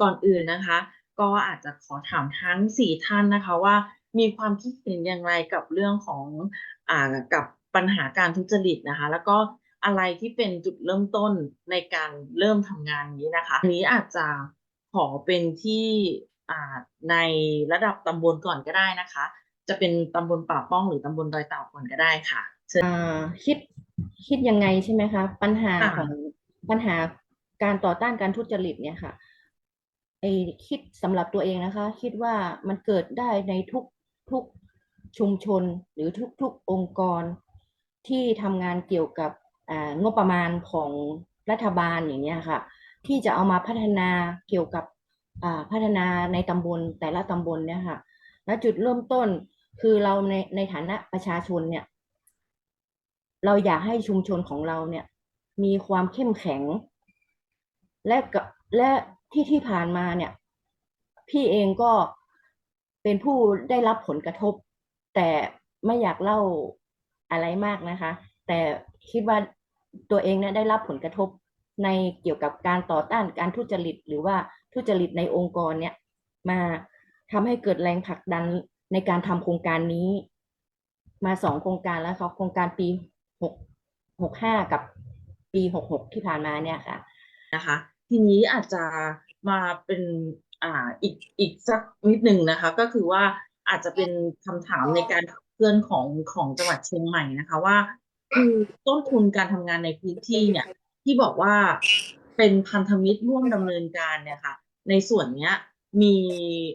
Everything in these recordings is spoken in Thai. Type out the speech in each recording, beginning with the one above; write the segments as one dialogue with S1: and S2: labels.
S1: ก่อนอื่นนะคะ ก็อาจจะขอถามทั้งสี่ท่านนะคะว่า มีความคิดเห็นอย่างไรกับเรื่องของอ่ากับปัญหาการทุจริตนะคะ แล้วก็อะไรที่เป็นจุดเริ่มต้นในการเริ่มทำงานนี้นะคะอันนี้อาจจะขอเป็นที่อ่าในระดับตำบลก่อนก็ได้นะคะ จะเป็นตำบลป่าป้องหรือตำบลดอยเต่าก่อนก็ได้ค่ะเชิญ
S2: อ่าคิดคิดยังไงใช่ไหมคะ ปัญหา
S1: ค่ะ
S2: ของปัญหาการต่อต้านการทุจริตเนี่ยค่ะไอ คิดสำหรับตัวเองนะคะ คิดว่ามันเกิดได้ในทุกทุกชุมชนหรือทุกทุกองค์กรที่ทำงานเกี่ยวกับงบประมาณของรัฐบาลอย่างเงี้ยค่ะ ที่จะเอามาพัฒนาเกี่ยวกับพัฒนาในตำบลแต่ละตำบลเนี่ยค่ะและจุดเริ่มต้นคือเราในในฐานะประชาชนเนี่ย เราอยากให้ชุมชนของเราเนี่ย มีความเข้มแข็ง และก็และ ที่ที่ผ่านมาเนี่ย พี่เองก็เป็นผู้ได้รับผลกระทบ แต่ไม่อยากเล่าอะไรมากนะคะ แต่คิดว่าตัวเองเนี่ยได้รับผลกระทบในเกี่ยวกับการต่อต้านการทุจริต หรือว่าทุจริตในองค์กรเนี่ย มาทำให้เกิดแรงผลักดันในการทำโครงการนี้ มาสองโครงการแล้วค่ะโครงการปีหกหกห้ากับปีหกหกที่ผ่านมาเนี่ยค่ะ
S1: นะคะ ทีนี้อาจจะ มาเป็นอ่าอีกอีกสักนิดหนึ่งนะคะ ก็คือว่าอาจจะเป็นคำถามในการเคลื่อนของของจังหวัดเชียงใหม่นะคะว่า คือต้นทุนการทำงานในพื้นที่เนี่ย ที่บอกว่าเป็นพันธมิตรร่วมดำเนินการเนี่ยค่ะ ในส่วนเนี้ยมี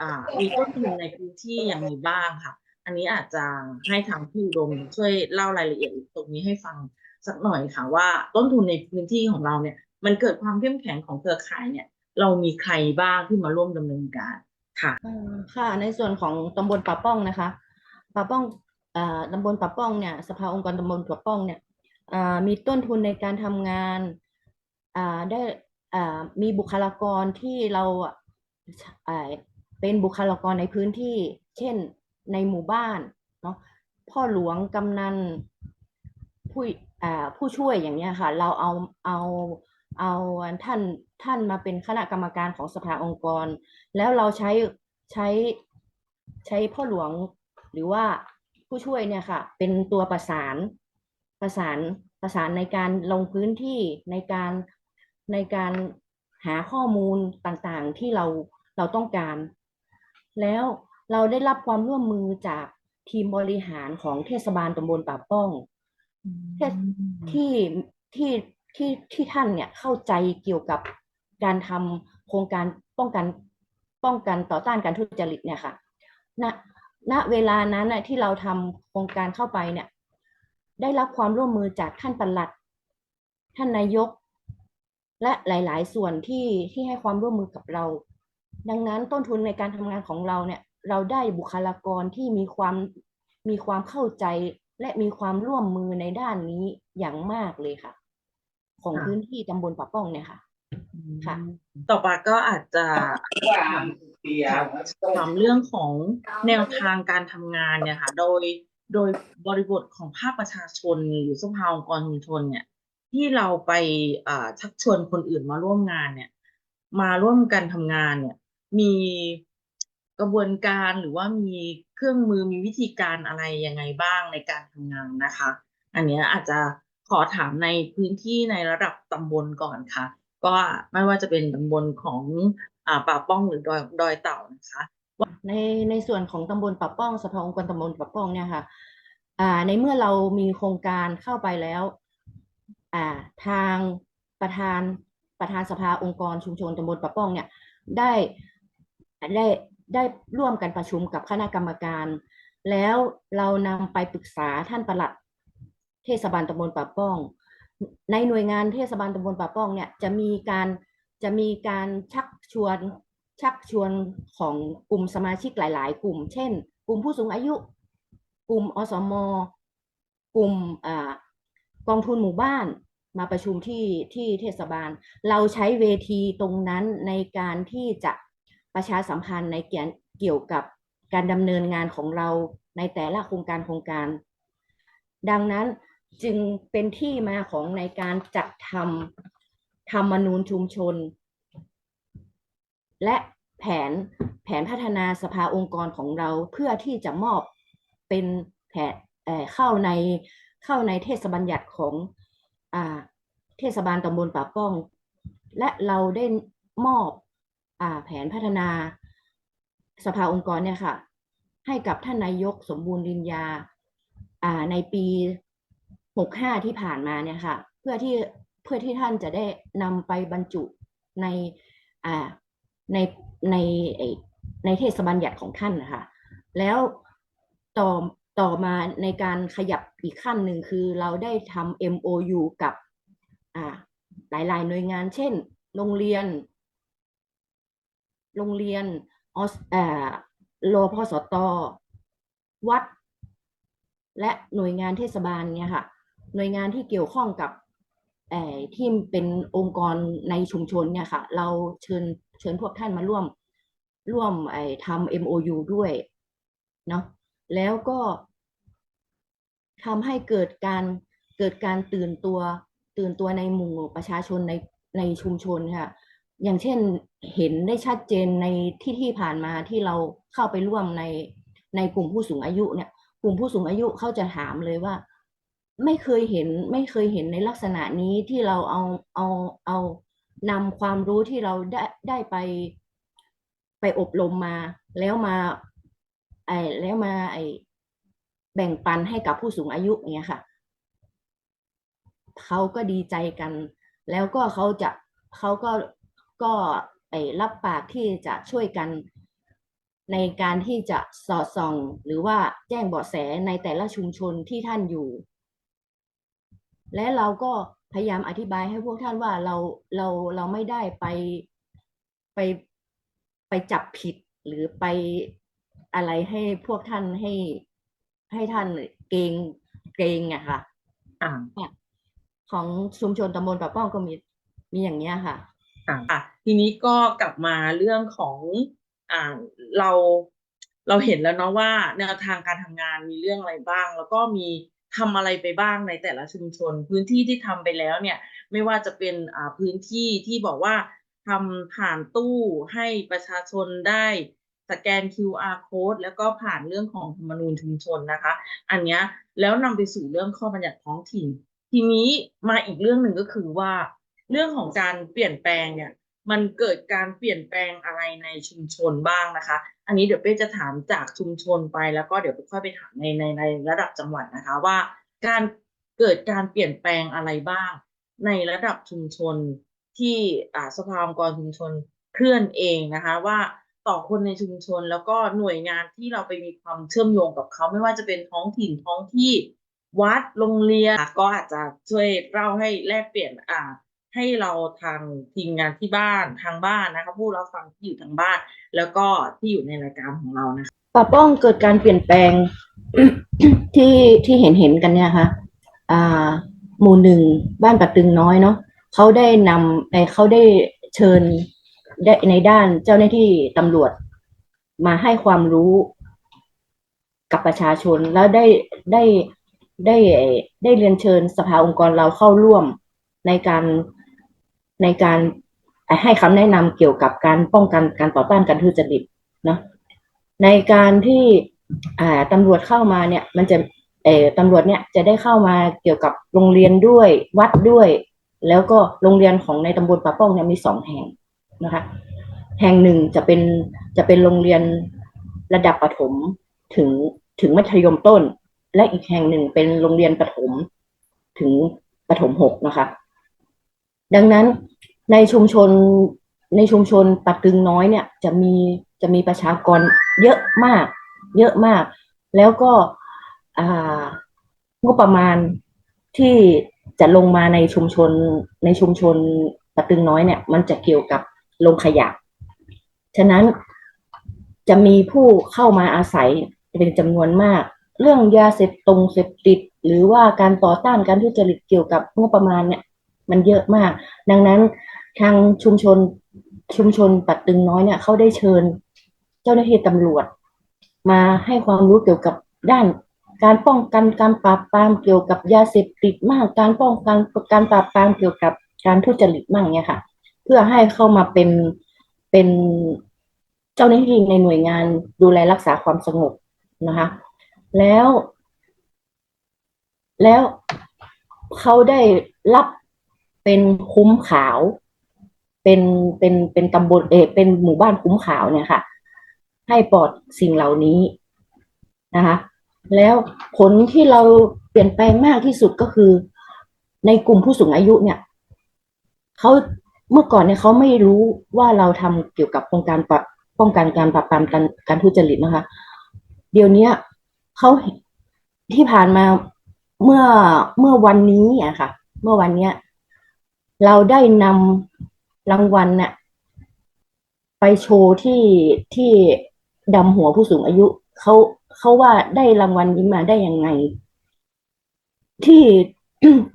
S1: อ่ามีต้นทุนในพื้นที่อย่างไรบ้างค่ะ อันนี้อาจจะให้ทางพี่อุดมช่วยเล่ารายละเอียดตรงนี้ให้ฟังสักหน่อยค่ะว่าต้นทุนในพื้นที่ของเราเนี่ย มันเกิดความเข้มแข็งของเครือข่ายเนี่ย เรามีใครบ้างที่มาร่วมดำเนินการค่ะ
S2: ค่ะ ในส่วนของตำบลป่าป้องนะคะป่าป้องอ่าตำบลป่าป้องเนี่ยสภาองค์กรตำบลป่าป้องเนี่ยอ่ามีต้นทุนในการทำงานอ่าได้อ่ามีบุคลากรที่เราอ่าเป็นบุคลากรในพื้นที่ เช่นในหมู่บ้านเนาะพ่อหลวงกำนันผู้อ่าผู้ช่วยอย่างเนี้ยค่ะ เราเอาเอา เอาท่านท่านมาเป็นคณะกรรมการของสภาองค์กร แล้วเราใช้ใช้ใช้พ่อหลวงหรือว่าผู้ช่วยเนี่ยค่ะ เป็นตัวประสานประสานประสานในการลงพื้นที่ในการในการหาข้อมูลต่างๆที่เราเราต้องการ แล้วเราได้รับความร่วมมือจากทีมบริหารของเทศบาลตำบลป่าป้องเทศที่ ที่ที่ท่านเนี่ยเข้าใจเกี่ยวกับการทำโครงการป้องกันป้องกันต่อต้านการทุจริตเนี่ยค่ะณณเวลานั้นน่ะที่เราทำโครงการเข้าไปเนี่ย ได้รับความร่วมมือจากท่านปลัด ท่านนายก และหลาย ๆ ส่วนที่ที่ให้ความร่วมมือกับเรา ดังนั้นต้นทุนในการทำงานของเราเนี่ย เราได้บุคลากรที่มีความมีความเข้าใจและมีความร่วมมือในด้านนี้อย่างมากเลยค่ะ ของ
S1: ค่ะ
S2: พื้นที่ตำบลป่าป้องเนี่ยค่ะ ค่ะ
S1: ต่อไปก็อาจจะถามเรื่องของแนวทางการทำงานเนี่ยค่ะ โดยโดยบริบทของภาคประชาชนหรือสภาองค์กรชุมชนเนี่ย ที่เราไปอ่าชักชวนคนอื่นมาร่วมงานเนี่ย มาร่วมกันทำงานเนี่ย มีกระบวนการหรือว่ามีเครื่องมือมีวิธีการอะไรยังไงบ้างในการทำงานนะคะ อันเนี้ยอาจจะ ขอถามในพื้นที่ในระดับตำบลก่อนค่ะ ก็ไม่ว่าจะเป็นตำบลของอ่าป่าป้องหรือดอยดอยเต่านะคะ
S2: ในในส่วนของตำบลป่าป้องสภาองค์กรตำบลป่าป้องเนี่ยค่ะอ่าในเมื่อเรามีโครงการเข้าไปแล้วอ่าทางประธานประธานสภาองค์กรชุมชนตำบลป่าป้องเนี่ยได้ได้ได้ร่วมกันประชุมกับคณะกรรมการ แล้วเรานำไปปรึกษาท่านประหลัด เทศบาลตำบลป่าป้อง ในหน่วยงานเทศบาลตำบลป่าป้องเนี่ยจะมีการจะมีการชักชวนชักชวนของกลุ่มสมาชิกหลาย ๆ กลุ่ม เช่น กลุ่มผู้สูงอายุ กลุ่มอสมกลุ่มอกองทุนหมู่บ้านมาประชุมที่ที่เทศบาล เราใช้เวทีตรงนั้นในการที่จะประชาสัมพันธ์ในเกี่ยวเกี่ยวกับการดำเนินงานของเราในแต่ละโครงการโครงการ ดังนั้น จึงเป็นที่มาของในการจัดทำธรรมนูญชุมชน และแผนแผนพัฒนาสภาองค์กรของเราเพื่อที่จะมอบเป็นแผนเเข้าในเข้าในเทศบัญญัติของอเทศบาลตำบลป่าป้อง และเราได้มอบอแผนพัฒนาสภาองค์กรเนี่ยค่ะ ให้กับท่านนายกสมบูรณ์ลินยาในปี 65 ที่ผ่านมาเนี่ยค่ะ เพื่อที่เพื่อที่ท่านจะได้นำไปบรรจุในอ่าในในในเทศบัญญัติของท่านนะคะแล้วต่อต่อมาในการขยับอีกขั้นหนึ่งคือเราได้ทำ MOU กับอ่าหลายๆหน่วยงาน เช่น โรงเรียน โรงเรียนออสเอ่อรพสตวัด และหน่วยงานเทศบาลเนี่ยค่ะ หน่วยงานที่เกี่ยวข้องกับที่เป็นองค์กรในชุมชนเนี่ยค่ะ เราเชิญเชิญพวกท่านมาร่วมร่วมทำ MOU ด้วยเนาะแล้วก็ทำให้เกิดการเกิดการตื่นตัวตื่นตัวในหมู่ประชาชนในในชุมชนค่ะ อย่างเช่นเห็นได้ชัดเจนในที่ที่ผ่านมาที่เราเข้าไปร่วมในในกลุ่มผู้สูงอายุเนี่ย กลุ่มผู้สูงอายุเขาจะถามเลยว่า ไม่เคยเห็นไม่เคยเห็นในลักษณะนี้ที่เราเอาเอาเอานำความรู้ที่เราได้ได้ไปไปอบรมมา แล้วมาไอ้แล้วมาไอ้แบ่งปันให้กับผู้สูงอายุอย่างเงี้ยค่ะเขาก็ดีใจกัน แล้วก็เขาจะเขาก็ก็ไอ้รับปากที่จะช่วยกันในการที่จะสอดส่อง หรือว่าแจ้งเบาะแสในแต่ละชุมชนที่ท่านอยู่ และเราก็พยายามอธิบายให้พวกท่านว่าเราเราเราไม่ได้ไปไปไปจับผิดหรือไปอะไรให้พวกท่านให้ให้ท่านเกรงเกรงอะค่ะ
S1: อ่า
S2: ของชุมชนตำบลป่าป้องก็มีมีอย่างเนี้ยค่ะ
S1: อะอะทีนี้ก็กลับมาเรื่องของอ่าเราเราเห็นแล้วเนาะว่าแนวทางการทำงานมีเรื่องอะไรบ้าง แล้วก็มี ทำอะไรไปบ้างในแต่ละชุมชน พื้นที่ที่ทำไปแล้วเนี่ยไม่ว่าจะเป็นอ่าพื้นที่ที่บอกว่าทำผ่านตู้ให้ประชาชนได้สแกน QR code แล้วก็ผ่านเรื่องของธรรมนูญชุมชนนะคะ อันเนี้ยแล้วนำไปสู่เรื่องข้อบัญญัติท้องถิ่น ทีนี้มาอีกเรื่องหนึ่งก็คือว่า เรื่องของการเปลี่ยนแปลงเนี่ย มันเกิดการเปลี่ยนแปลงอะไรในชุมชนบ้างนะคะ อันนี้เดี๋ยวเป้จะถามจากชุมชนไปแล้วก็เดี๋ยวค่อยไปถามในในในระดับจังหวัดนะคะว่า การเกิดการเปลี่ยนแปลงอะไรบ้าง ในระดับชุมชนที่อ่าสภาองค์กรชุมชนเคลื่อนเองนะคะว่าต่อคนในชุมชนแล้วก็หน่วยงานที่เราไปมีความเชื่อมโยงกับเขาไม่ว่าจะเป็นท้องถิ่นท้องที่วัดโรงเรียนก็อาจจะช่วยเล่าให้แลกเปลี่ยนอ่า ให้เราทางทีมงานที่บ้านทางบ้านนะคะผู้รับฟังที่อยู่ทางบ้าน แล้วก็ที่อยู่ในรายการของเรานะคะ
S2: ป่าป้องเกิดการเปลี่ยนแปลงที่ที่เห็นเห็นกันเนี่ยค่ะอ่า หมู่หนึ่งบ้านปัดตึงน้อยเนาะเขาได้นำเอ่อเขาได้เชิญได้ในด้านเจ้าหน้าที่ตำรวจ มาให้ความรู้กับประชาชนแล้วได้ได้ได้ได้เรียนเชิญสภาองค์กรเราเข้าร่วมในการ ในการให้คำแนะนำเกี่ยวกับการป้องกันการต่อต้านการทุจริตเนาะในการที่อ่าตำรวจเข้ามาเนี่ยมันจะเออตำรวจเนี่ยจะได้เข้ามาเกี่ยวกับโรงเรียนด้วยวัดด้วย แล้วก็โรงเรียนของในตำบลป่าป้องเนี่ยมีสองแห่งนะคะแห่งหนึ่งจะเป็นจะเป็นโรงเรียนระดับประถมถึงถึงมัธยมต้น และอีกแห่งหนึ่งเป็นโรงเรียนประถมถึงประถมหกนะคะ ดังนั้น ในชุมชนในชุมชนปักตึงน้อยเนี่ยจะมีจะมีประชากรเยอะมาก เยอะมาก แล้วก็อ่างบประมาณที่จะลงมาในชุมชนในชุมชนปักตึงน้อยเนี่ย มันจะเกี่ยวกับโรงขยะ ฉะนั้นจะมีผู้เข้ามาอาศัยเป็นจำนวนมาก เรื่องยาเสพตรงเสพติด หรือว่าการต่อต้านการทุจริตเกี่ยวกับงบประมาณเนี่ย มันเยอะมาก ดังนั้น ทางชุมชนชุมชนปัดตึงน้อยเนี่ยเขาได้เชิญ เจ้าหน้าที่ตำรวจ มาให้ความรู้เกี่ยวกับด้านการป้องกันการปราบปรามเกี่ยวกับยาเสพติดมากการป้องกันการปราบปรามเกี่ยวกับการทุจริตมากเนี่ยค่ะ เพื่อให้เข้ามาเป็นเป็นเจ้าหน้าที่ในหน่วยงานดูแลรักษาความสงบนะคะ แล้ว แล้วเขาได้รับเป็นคุ้มขาว เป็นเป็นเป็นตำบลเออเป็นหมู่บ้านคุ้มขาวเนี่ยค่ะ ให้ปลอดสิ่งเหล่านี้นะคะ แล้วผลที่เราเปลี่ยนแปลงมากที่สุดก็คือ ในกลุ่มผู้สูงอายุเนี่ยเขาเมื่อก่อนเนี่ยเขาไม่รู้ว่าเราทำเกี่ยวกับโครงการปป้องกันการปราบปรามการการทุจริตนะคะ เดี๋ยวนี้เขาที่ผ่านมาเมื่อเมื่อวันนี้อะค่ะ เมื่อวันเนี้ย เราได้นำ รางวัลเนี่ยไปโชว์ที่ที่ดำหัวผู้สูงอายุเขาเขาว่าได้รางวัลนี้มาได้ยังไง ที่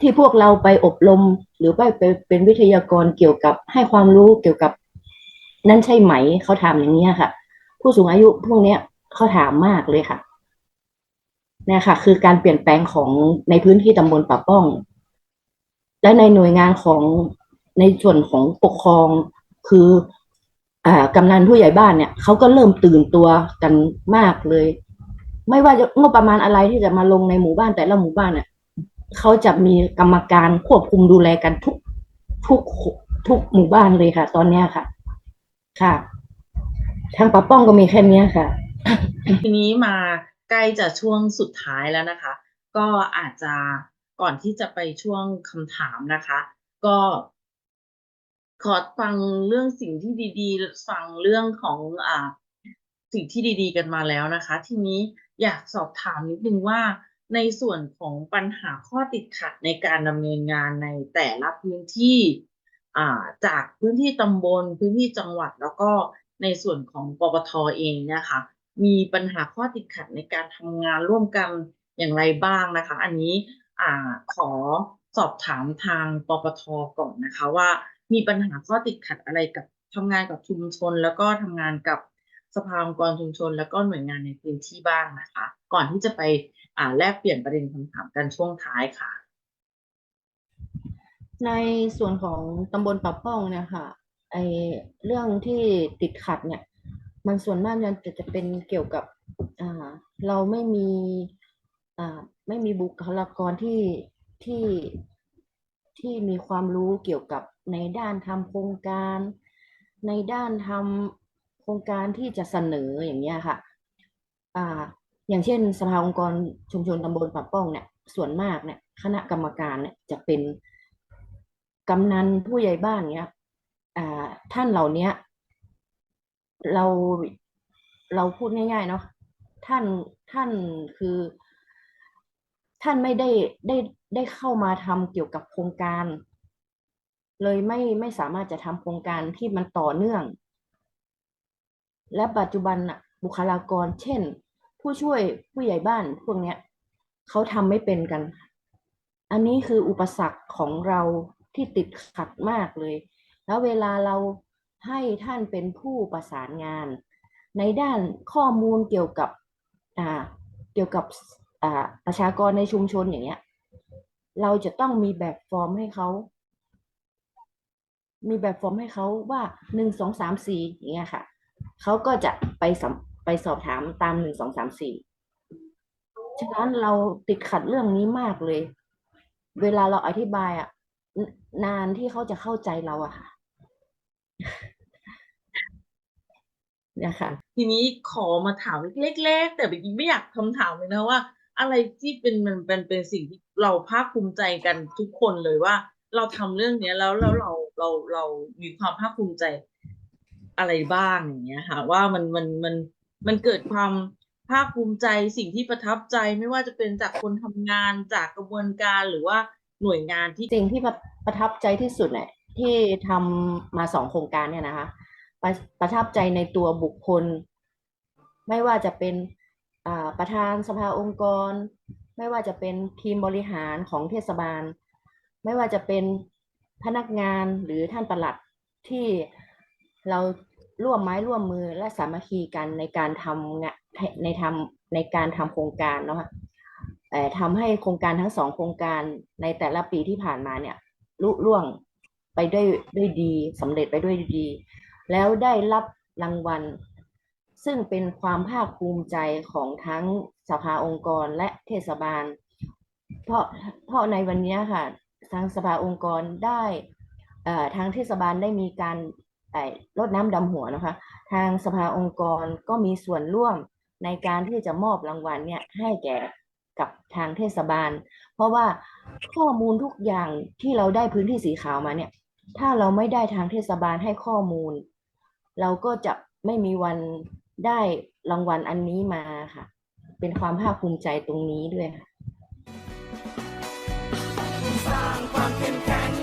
S2: ที่พวกเราไปอบรม หรือไปไปเป็นวิทยากรเกี่ยวกับให้ความรู้เกี่ยวกับ นั่นใช่ไหมเขาถามอย่างนี้ค่ะ ผู้สูงอายุพวกเนี้ยเขาถามมากเลยค่ะเนี่ยค่ะ คือการเปลี่ยนแปลงของในพื้นที่ตำบลป่าป้อง และในหน่วยงานของ ในส่วนของปกครองคืออ่ากำนันผู้ใหญ่บ้านเนี่ยเขาก็เริ่มตื่นตัวกันมากเลย ไม่ว่าจะงบประมาณอะไรที่จะมาลงในหมู่บ้านแต่ละหมู่บ้านเนี่ยเขาจะมีกรรมการควบคุมดูแลกันทุกทุกทุกหมู่บ้านเลยค่ะ ตอนเนี้ยค่ะ ค่ะ ทางป้าป้องก็มีแค่เนี้ยค่ะ
S1: ทีนี้มาใกล้จะช่วงสุดท้ายแล้วนะคะ ก็อาจจะก่อนที่จะไปช่วงคำถามนะคะ ก็ ขอฟังเรื่องสิ่งที่ดีๆ ฟังเรื่องของอ่าสิ่งที่ดีๆ กันมาแล้วนะคะ ทีนี้อยากสอบถามนิดนึงว่า ในส่วนของปัญหาข้อติดขัดในการดำเนินงานในแต่ละพื้นที่อ่าจากพื้นที่ตำบลพื้นที่จังหวัดแล้วก็ในส่วนของปปทเองเนะคะ มีปัญหาข้อติดขัดในการทำงานร่วมกันอย่างไรบ้างนะคะ อันนี้อ่าขอสอบถามทางปปทก่อนนะคะว่า มีปัญหาข้อติดขัดอะไรกับทำงานกับชุมชน แล้วก็ทำงานกับสภาองค์กรชุมชน แล้วก็หน่วยงานในพื้นที่บ้างนะคะ ก่อนที่จะไปอ่าแลกเปลี่ยนประเด็นคำถามกันช่วงท้ายค่ะ
S2: ในส่วนของตำบลป่าป้องเนี่ยค่ะไอเรื่องที่ติดขัดเนี่ย มันส่วนมากจะจะเป็นเกี่ยวกับอ่าเราไม่มีอ่าไม่มีบุคลากรที่ที่ที่มีความรู้เกี่ยวกับ ในด้านทำโครงการ ในด้านทำโครงการที่จะเสนออย่างเงี้ยค่ะอ่าอย่างเช่น สภาองค์กรชุมชนตำบลป่าป้องเนี่ยส่วนมากเนี่ยคณะกรรมการเนี่ยจะเป็นกำนันผู้ใหญ่บ้านเนี้ยอ่าท่านเหล่านี้เราเราพูดง่ายๆเนาะท่านท่านคือ ท่านไม่ได้ได้ได้เข้ามาทำเกี่ยวกับโครงการ เลยไม่ไม่สามารถจะทำโครงการที่มันต่อเนื่อง และปัจจุบันน่ะ บุคลากร เช่น ผู้ช่วยผู้ใหญ่บ้านพวกเนี้ยเขาทำไม่เป็นกัน อันนี้คืออุปสรรคของเราที่ติดขัดมากเลย แล้วเวลาเราให้ท่านเป็นผู้ประสานงาน ในด้านข้อมูลเกี่ยวกับอ่าเกี่ยวกับอ่าประชากรในชุมชนอย่างเงี้ย เราจะต้องมีแบบฟอร์มให้เขา มีแบบฟอร์มให้เขาว่าหนึ่งสองสามสี่อย่างเงี้ยค่ะเขาก็จะไปสไปสอบถามตามหนึ่งสองสามสี่ฉะนั้นเราติดขัดเรื่องนี้มากเลย เวลาเราอธิบายอะนานที่เขาจะเข้าใจเราอะค่ะเนี่ยค่ะ
S1: ทีนี้ขอมาถามเล็ก ๆ แต่จริงๆไม่อยากคำถามเลยนะว่า อะไรที่เป็นมันเป็นเป็นสิ่งที่เราภาคภูมิใจกันทุกคนเลยว่า เราทำเรื่องเนี้ยแล้วแล้วเรา เราเรามีความภาคภูมิใจอะไรบ้างอย่างเงี้ยค่ะ ว่ามันมันมันมันเกิดความภาคภูมิใจสิ่งที่ประทับใจไม่ว่าจะเป็นจากคนทำงานจากกระบวนการหรือว่าหน่วยงานที่
S2: สิ่งที่ประประทับใจที่สุดเนี่ยที่ทำมาสองโครงการเนี่ยนะคะประประทับใจในตัวบุคคล ไม่ว่าจะเป็นอ่าประธานสภาองค์กร ไม่ว่าจะเป็นทีมบริหารของเทศบาล ไม่ว่าจะเป็น พนักงานหรือท่านประหลัดที่เราร่วมไม้ร่วมมือและสามัคคีกันในการทำงานในทำในการทำโครงการเนาะแต่ทำให้โครงการทั้งสองโครงการในแต่ละปีที่ผ่านมาเนี่ยลุล่วงไปด้วยด้วยดีสำเร็จไปด้วยดี แล้วได้รับรางวัล ซึ่งเป็นความภาคภูมิใจของทั้งสภาองค์กรและเทศบาล เพราะเพราะในวันนี้ค่ะ ทางสภาองค์กรได้ทางเทศบาลได้มีการเอ่อรดน้ำดำหัวนะคะ ทางสภาองค์กรก็มีส่วนร่วมในการที่จะมอบรางวัลเนี่ยให้แก่กับทางเทศบาล เพราะว่าข้อมูลทุกอย่างที่เราได้พื้นที่สีขาวมาเนี่ย ถ้าเราไม่ได้ทางเทศบาลให้ข้อมูล เราก็จะไม่มีวันได้รางวัลอันนี้มาค่ะ เป็นความภาคภูมิใจตรงนี้ด้วยค่ะ
S3: ร้างความเข้มแข็ง